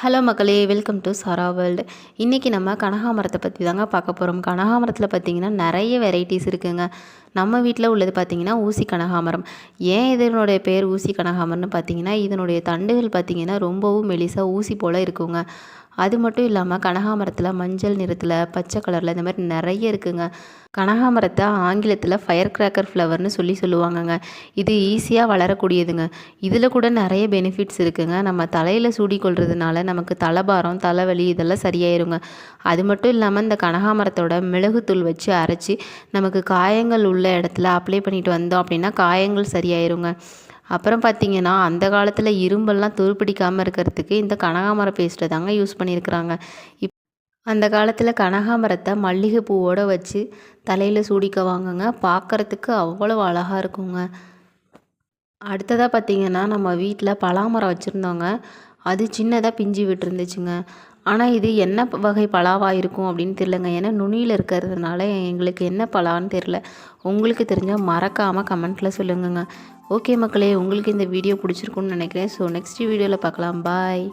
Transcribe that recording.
Hello மக்களே welcome to Sarah world. இன்றைக்கி நம்ம கனகாமரத்தை பற்றி தாங்க பார்க்க போகிறோம் கனகாமரத்தில் பார்த்திங்கன்னா நிறைய வெரைட்டிஸ் இருக்குங்க. நம்ம வீட்டில் உள்ளது பார்த்திங்கன்னா ஊசி கனகாமரம். ஏன் இதனுடைய பேர் ஊசி கனகாமரம்னு பார்த்தீங்கன்னா இதனுடைய தண்டுகள் பார்த்திங்கன்னா ரொம்பவும் மெலிசாக ஊசி போல் இருக்குங்க. அது மட்டும் இல்லாமல் கனகாமரத்தில் மஞ்சள் நிறத்தில் பச்சை கலரில் இந்த மாதிரி நிறைய இருக்குங்க. கனகாமரத்தை ஆங்கிலத்தில் ஃபயர் கிராக்கர் ஃப்ளவர்னு சொல்லி சொல்லுவாங்கங்க. இது ஈஸியாக வளரக்கூடியதுங்க. இதில் கூட நிறைய பெனிஃபிட்ஸ் இருக்குங்க. நம்ம தலையில் சூடி கொள்றதுனால நமக்கு தலைபாரம் தலைவலி இதெல்லாம் சரியாயிருங்க. அது மட்டும் இல்லாமல் இந்த கனகாமரத்தோட மிளகுத்தூள் வச்சு அரைச்சி நமக்கு காயங்கள் உள்ள இடத்துல அப்ளை பண்ணிட்டு வந்தோம் அப்படின்னா காயங்கள் சரியாயிருங்க. அப்புறம் பார்த்திங்கன்னா அந்த காலத்தில் இரும்பெல்லாம் துருப்பிடிக்காமல் இருக்கிறதுக்கு இந்த கனகாமர பேஸ்ட்டை தாங்க யூஸ் பண்ணியிருக்கிறாங்க இப் அந்த காலத்தில் கனகாமரத்தை மல்லிகை பூவோடு வச்சு தலையில் சூடிக்க வாங்குங்க. பார்க்குறதுக்கு அவ்வளோ அழகாக இருக்குங்க. அடுத்ததாக பார்த்திங்கன்னா நம்ம வீட்டில் பலாமரம் வச்சுருந்தோங்க. அது சின்னதாக பிஞ்சு விட்டுருந்துச்சுங்க. ஆனால் இது என்ன வகை பலாவாக இருக்கும் அப்படின்னு தெரிலங்க ஏன்னா நுனியில் இருக்கிறதுனால எங்களுக்கு என்ன பலான்னு தெரில உங்களுக்கு தெரிஞ்சால் மறக்காமல் கமெண்ட்டில் சொல்லுங்கங்க. ஓகே மக்களே உங்களுக்கு இந்த வீடியோ பிடிச்சிருக்குன்னு நினைக்கிறேன். ஸோ நெக்ஸ்ட் வீடியோவில் பார்க்கலாம். பாய்